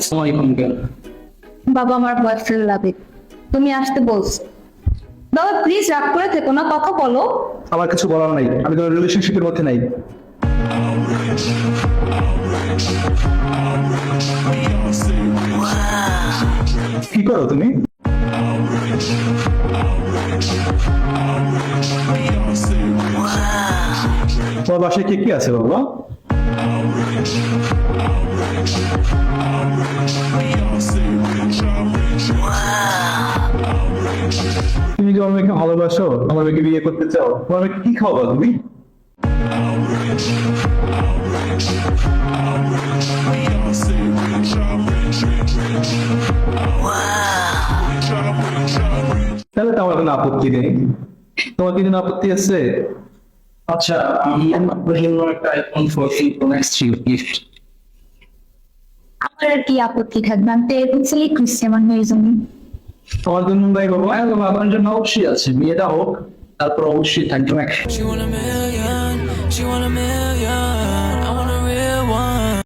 আসসালামু আলাইকুম বাবা আমার বয়ফ্রেন্ড লাগে তুমি আসতে বলছো। বাবা প্লিজ রাগ করে থেকো না কথা বলো। আমার কিছু বলার নাই আমি কোনো রিলেশনশিপের মধ্যে নাই। কি করো তুমি? তোমার বাসায় কে কি আছে বাবা? তুমি কি আমার মেয়েকে ভালোবাসো? আমার মেয়েকে বিয়ে করতে চাও? তোমার মেয়েকে কি খাওয়াবা তুমি? তাহলে তো আমার কোনো আপত্তি নেই। তোমার কি কোনো আপত্তি আছে? আচ্ছা আমি আমার একটা iPhone fourteen pro max three gift আমার আর কি আপত্তি থাকবে? আমি তো এরকম ছেলে খুঁজছি আমার মেয়ের জন্য। তোমার জন্য হ্যাঁ বাবা আপনার জন্য অবশ্যই আছে। বিয়েটা হোক তারপর অবশ্যই থাকবে।